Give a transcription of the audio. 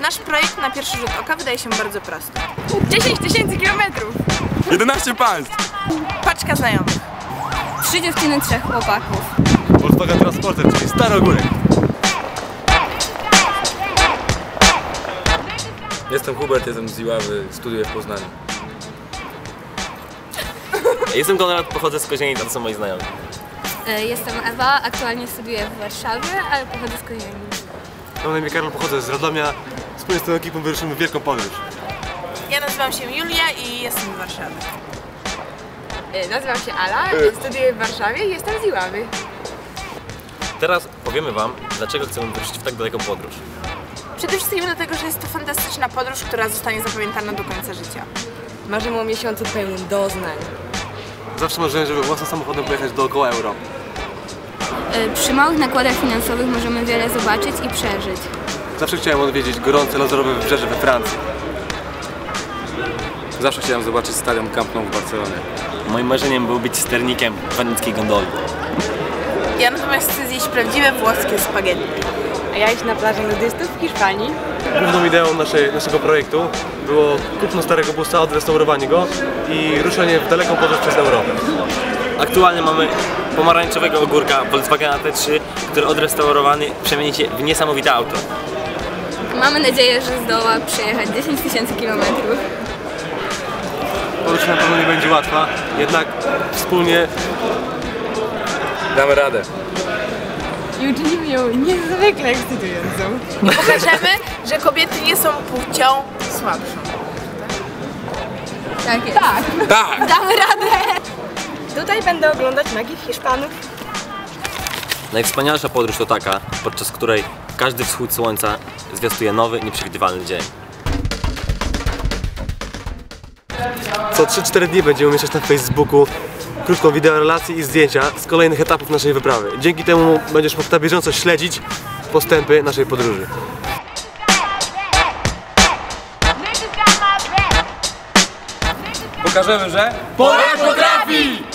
Nasz projekt na pierwszy rzut oka wydaje się bardzo prosty. 10 tysięcy kilometrów. 11 państw! Paczka znajomych. Trzy dziewczyny, trzech chłopaków. Volkswagen Transporter, czyli stary Jestem Hubert, jestem z Iławy, studiuję w Poznaniu. Jestem Konrad, pochodzę z Kozienic, a to są moi znajomi. E, Jestem Ewa, aktualnie studiuję w Warszawie, ale pochodzę z Kozienic. Mam na imię Karol, pochodzę z Radomia. Wspólnie z tą ekipą wyruszymy w wielką podróż. Ja nazywam się Julia i jestem z Warszawy. E, Nazywam się Ala, studiuję w Warszawie i jestem z Iławy. Teraz powiemy wam, dlaczego chcemy wyruszyć w tak daleką podróż. Przede wszystkim dlatego, że jest to fantastyczna podróż, która zostanie zapamiętana do końca życia. Marzymy o miesiącu pełnym doznań. Zawsze marzyłem, żeby własnym samochodem pojechać dookoła Europy. E, Przy małych nakładach finansowych możemy wiele zobaczyć i przeżyć. Zawsze chciałem odwiedzić gorące lazerowe wybrzeże we Francji. Zawsze chciałem zobaczyć stadion Camp Nou w Barcelonie. Moim marzeniem było być sternikiem weneckiej gondoli. Ja natomiast chcę zjeść prawdziwe włoskie spaghetti. A ja iść na plażę nudystów w Hiszpanii. Główną ideą naszej, naszego projektu było kupno starego busa, odrestaurowanie go i ruszenie w daleką podróż przez Europę. Aktualnie mamy pomarańczowego ogórka Volkswagena T3, który odrestaurowany przemieni się w niesamowite auto. Mamy nadzieję, że zdoła przejechać 10 tysięcy kilometrów. Podróż na pewno nie będzie łatwa, jednak wspólnie damy radę. I uczynimy ją niezwykle ekscytującą. Pokażemy, że kobiety nie są płcią słabszą. Tak jest. Tak. Tak! Damy radę! Tutaj będę oglądać nagich Hiszpanów. Najwspanialsza podróż to taka, podczas której każdy wschód słońca zwiastuje nowy, nieprzewidywalny dzień. Co 3-4 dni będziemy umieszczać na Facebooku krótką wideorelację i zdjęcia z kolejnych etapów naszej wyprawy. Dzięki temu będziesz mógł na bieżąco śledzić postępy naszej podróży. Pokażemy, że Polak potrafi!